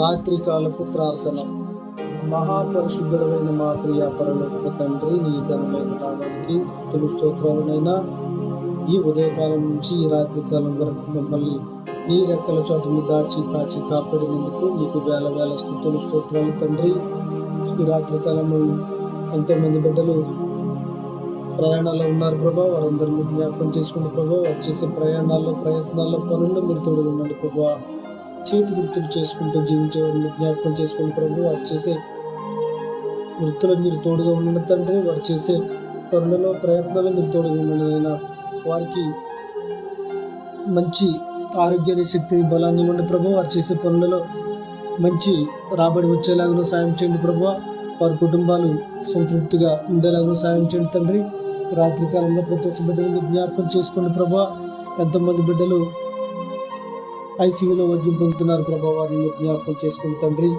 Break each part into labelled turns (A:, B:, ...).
A: రాత్రికాలపు ప్రార్థన. మహాపరిశుద్ధుడమైన మా ప్రియ పరలోక తండ్రి నీ ఘనమైన నామానికి స్థుతులు స్తోత్రాలనైనా ఈ ఉదయకాలం నుంచి ఈ రాత్రికాలం వరకు మమ్మల్ని నీ రెక్కల చోటును దాచి కాచి కాపాడినందుకు నీకు వేల వేల స్థుతులు స్తోత్రాలు తండ్రి. ఈ రాత్రికాలంలో ఎంతోమంది బిడ్డలు ప్రయాణాల్లో ఉన్నారు ప్రభా. వారందరినీ జ్ఞాపకం చేసుకున్న ప్రభా వారు చేసే ప్రయాణాల్లో ప్రయత్నాల్లో పనుల్లో మీరు తోడుగా ఉండండి ప్రభా. చేతి వృత్తులు చేసుకుంటూ జీవించే వారిని జ్ఞాపకం చేసుకుని ప్రభు వారు చేసే వృత్తులు మీరు తోడుగా ఉండడం తండ్రి. వారు చేసే పనులలో ప్రయత్నాలు మీరు తోడుగా ఉండడమైనా వారికి మంచి ఆరోగ్యాన్ని శక్తిని బలాన్ని ఇవ్వండి ప్రభు. వారు చేసే పనులలో మంచి రాబడి వచ్చేలాగా సాయం చేయండి ప్రభు. వారి కుటుంబాలు సంతృప్తిగా ఉండేలాగా సాయం చేయండి తండ్రి. రాత్రి కాలంలో ప్రతి ఒక్క బిడ్డలు జ్ఞాపకం చేసుకోండి ప్రభు. ఎంతోమంది బిడ్డలు ఐసీయూలో వైద్యం పొందుతున్నారు. ప్రభా వారిని మీరు జ్ఞాపకం చేసుకోండి తండ్రి.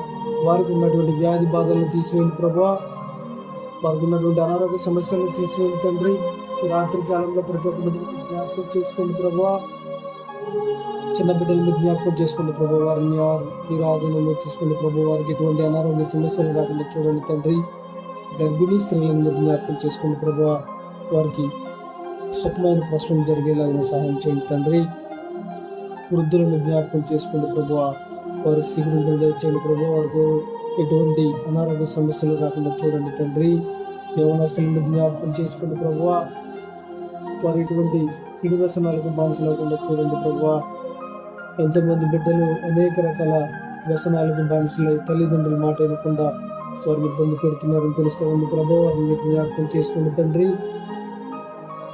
A: వారికి ఉన్నటువంటి వ్యాధి బాధలను తీసివేయండి ప్రభా వారికి ఉన్నటువంటి అనారోగ్య సమస్యలను తీసివేయండి తండ్రి. రాత్రి కాలంలో ప్రతి ఒక్క జ్ఞాపకం చేసుకోండి ప్రభా చిన్న బిడ్డలను జ్ఞాపకం చేసుకోండి ప్రభు వారిని మీరు ఆధీనంలో తీసుకోండి ప్రభు వారికి ఎటువంటి అనారోగ్య సమస్యలు రాకుండా చూడండి తండ్రి. గర్భిణీ స్త్రీలను మీరు జ్ఞాపకం చేసుకోండి ప్రభు వారికి సుఖమైన ప్రశ్న జరిగేలాగా సహాయం చేయండి తండ్రి. వృద్ధులను జ్ఞాపకం చేసుకోండి ప్రభు వారికి సిగ్గులు దయచేయండి ప్రభు వారికి ఎటువంటి అనారోగ్య సమస్యలు రాకుండా చూడండి తండ్రి. యవనస్తులను జ్ఞాపకం చేసుకోండి ప్రభు వారు ఎటువంటి చెడు వ్యసనాలకు బానిసలకుండా చూడండి ప్రభు. ఎంతోమంది బిడ్డలు అనేక రకాల వ్యసనాలకు బానిసలై తల్లిదండ్రుల మాట వినకుండా వారిని ఇబ్బంది పెడుతున్నారని తెలుస్తూ ఉంది ప్రభు. వారిని జ్ఞాపకం చేసుకోండి తండ్రి.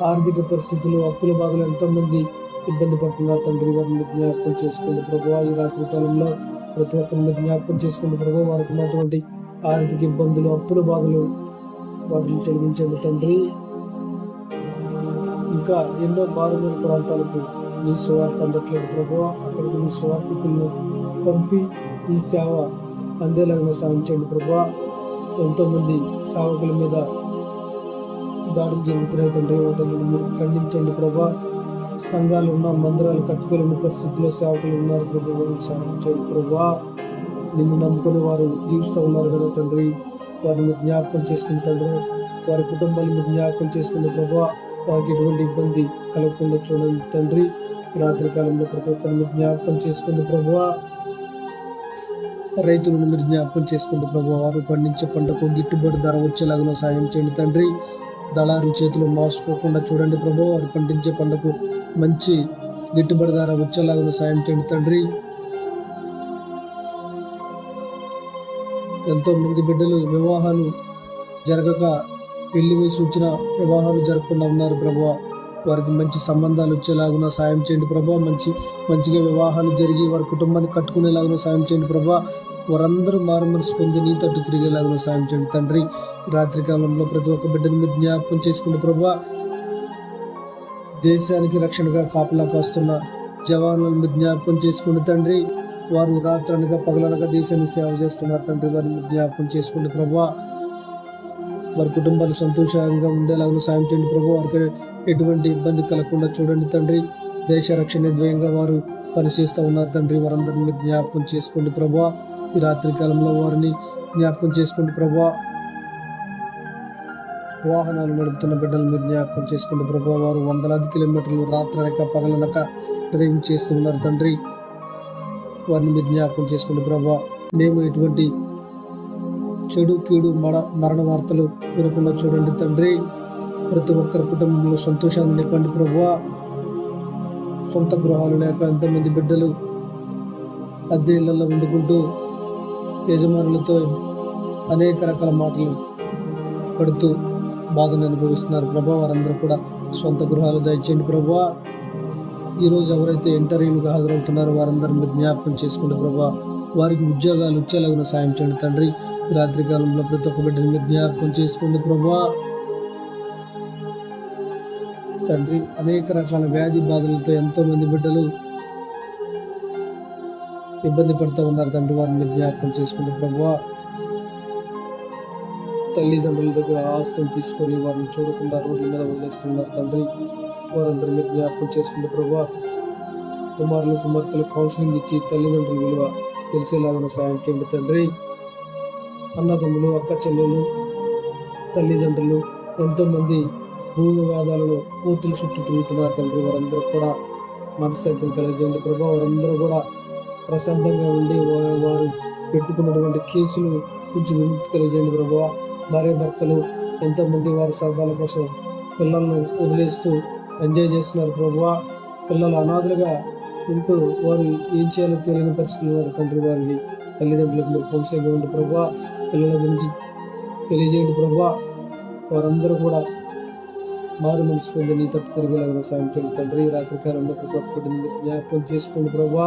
A: ఆర్థిక పరిస్థితులు అప్పుల బాధలు ఎంతోమంది ఇబ్బంది పడుతున్నారు తండ్రి వారిని జ్ఞాపకం చేసుకోండి ప్రభు. ఈ రాత్రి కాలంలో ప్రతి ఒక్కరిని జ్ఞాపకం చేసుకోండి ప్రభు. వారికి ఉన్నటువంటి ఆర్థిక ఇబ్బందులు అప్పుల బాధలు వాటిని తొలగించండి తండ్రి. ఇంకా ఎన్నో మారుమూల ప్రాంతాలకు నీ సువార్త అందట్లేదు ప్రభు. అక్కడికి నీ స్వార్థికులను పంపి ఈ సేవ అందేలాగా సాధించండి ప్రభు. ఎంతోమంది సేవకుల మీద దాడులు జరుగుతున్నాయి తండ్రి. వాటిని మీరు ఖండించండి ప్రభా. సంఘాలు ఉన్న మందిరాలు కట్టుకోలేని పరిస్థితిలో సేవకులు ఉన్నారు ప్రభు వారికి సహాయించండి ప్రభా నిన్ను నమ్ముకుని వారు జీవిస్తూ ఉన్నారు కదా తండ్రి. వారిని జ్ఞాపకం చేసుకుని తండ్రి. వారి కుటుంబాలను జ్ఞాపకం చేసుకుని ప్రభా వారికి ఎటువంటి ఇబ్బంది కలగకుండా చూడండి తండ్రి. రాత్రికాలంలో ప్రతి ఒక్కరిని జ్ఞాపకం చేసుకుని ప్రభువా రైతులను మీరు జ్ఞాపకం చేసుకోండి ప్రభు వారు పండించే పంటకు గిట్టుబాటు ధర వచ్చేలాగా సాయం చేయండి తండ్రి. దళారు చేతులు మోసపోకుండా చూడండి ప్రభు వారు పండించే పంటకు మంచి గిట్టుబడి ధర వచ్చేలాగా సాయం చేయండి తండ్రి. ఎంతో మంది బిడ్డలు వివాహాలు జరగక పెళ్ళి వయసు వచ్చిన వివాహాలు జరగకుండా ఉన్నారు ప్రభు. వారికి మంచి సంబంధాలు వచ్చేలాగున సాయం చేయండి ప్రభా. మంచి మంచిగా వివాహాలు జరిగి వారి కుటుంబాన్ని కట్టుకునేలాగున సాయం చేయండి ప్రభా. వారందరూ మారుమనసు పొంది నీ తట్టు తిరిగేలాగున సాయం చేయండి తండ్రి. రాత్రి కాలంలో ప్రతి ఒక్క బిడ్డని మీరు జ్ఞాపకం చేసుకుంటే ప్రభా దేశానికి రక్షణగా కాపలా కాస్తున్న జవాన్లను జ్ఞాపకం చేసుకుని తండ్రి వారు రాత్రనగా పగలనగా దేశాన్ని సేవ చేస్తున్నారు తండ్రి వారిని జ్ఞాపకం చేసుకోండి ప్రభా వారి కుటుంబాలు సంతోషంగా ఉండేలాగా సాయం చేయండి ప్రభు వారికి ఎటువంటి ఇబ్బంది కలగకుండా చూడండి తండ్రి. దేశ రక్షణ ద్వయంగా వారు పనిచేస్తూ ఉన్నారు తండ్రి వారందరినీ జ్ఞాపకం చేసుకోండి ప్రభా ఈ రాత్రి కాలంలో వారిని జ్ఞాపకం చేసుకోండి ప్రభా వాహనాలు నడుపుతున్న బిడ్డలు మీరు జ్ఞాపకం చేసుకుంటే ప్రభు వారు వందలాది కిలోమీటర్లు రాత్రనక పగలనక డ్రైవింగ్ చేస్తూ ఉన్నారు తండ్రి. వారిని మీరు జ్ఞాపకం చేసుకుంటే ప్రభా మేము ఎటువంటి చెడు కీడు మడ మరణ వార్తలు వినకుండా చూడండి తండ్రి. ప్రతి ఒక్కరి కుటుంబంలో సంతోషాన్ని నింపండి ప్రభు సొంత గృహాలు లేక ఎంతమంది బిడ్డలు అద్దె ఇళ్ళలో వండుకుంటూ యజమానులతో అనేక రకాల మాటలు పడుతూ బాధను అనుభవిస్తున్నారు. ప్రభా వారందరూ కూడా సొంత గృహాలు దయచేయండి ప్రభా. ఈరోజు ఎవరైతే ఇంటర్వ్యూలకు హాజరవుతున్నారో వారందరూ మీరు జ్ఞాపకం చేసుకుంటే ప్రభా వారికి ఉద్యోగాలు వచ్చేలాగా సాయం చేయండి తండ్రి. రాత్రి కాలంలో ప్రతి ఒక్క బిడ్డని మీరు జ్ఞాపకం చేసుకోండి ప్రభా. తండ్రి అనేక రకాల వ్యాధి బాధలతో ఎంతో మంది బిడ్డలు ఇబ్బంది పడుతూ ఉన్నారు తండ్రి వారిని జ్ఞాపకం చేసుకుంటే ప్రభా. తల్లిదండ్రుల దగ్గర ఆస్తులు తీసుకొని వారిని చూడకుండా రోడ్ల మీద వదిలేస్తున్నారు తండ్రి. వారందరి మీద జ్ఞాపకం చేసుకుంటే ప్రభా కుమారులు కుమార్తెలు కౌన్సిలింగ్ ఇచ్చి తల్లిదండ్రుల విలువ తెలిసేలాగా సాయం చేయండి తండ్రి. అన్నదమ్ములు అక్క చెల్లెలు తల్లిదండ్రులు ఎంతోమంది భూ వివాదాలలో కూతులు చుట్టూ తిరుగుతున్నారు తండ్రి. వారందరూ కూడా మనశ్శాంతిని కలిగజేయండి ప్రభా. వారందరూ కూడా ప్రశాంతంగా ఉండి వారు పెట్టుకున్నటువంటి కేసులు కొంచెం విముక్తి కలిగజేయండి ప్రభావ భార్య భర్తలు ఎంతోమంది వారి సరదాల కోసం పిల్లలను వదిలేస్తూ ఎంజాయ్ చేస్తున్నారు ప్రభా పిల్లలు అనాథలుగా ఉంటూ వారు ఏం చేయాలో తెలియని పరిస్థితులు వారి తండ్రి వారిని తల్లిదండ్రులకు మీరు కౌశల్యం ఉండి ప్రభా పిల్లల గురించి తెలియజేయండి ప్రభా వారందరూ కూడా మారు మనసు పొంది నీ తప్పు తిరిగేలాగా సాయం చేయండి తండ్రి. రాత్రికాలంలో రాత్రి ప్రతి ఒక్కటి జ్ఞాపకం చేసుకోండి ప్రభా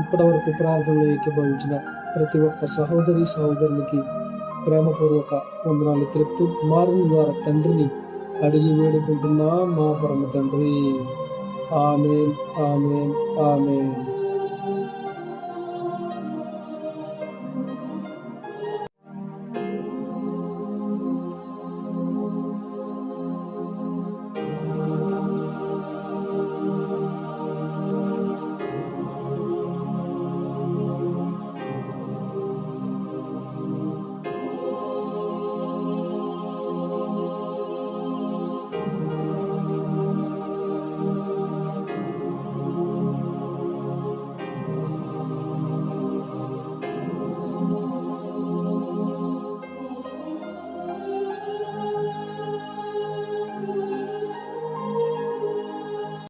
A: ఇప్పటి వరకు ప్రార్థనలో ఏకీభవించిన ప్రతి ఒక్క సహోదరి సహోదరునికి ప్రేమపూర్వక వందనాలు తెలుపుతూ మారిన ద్వారా తండ్రిని అడిగి వేడుకుంటున్నా మా పరమ తండ్రి. ఆమె ఆమె ఆమె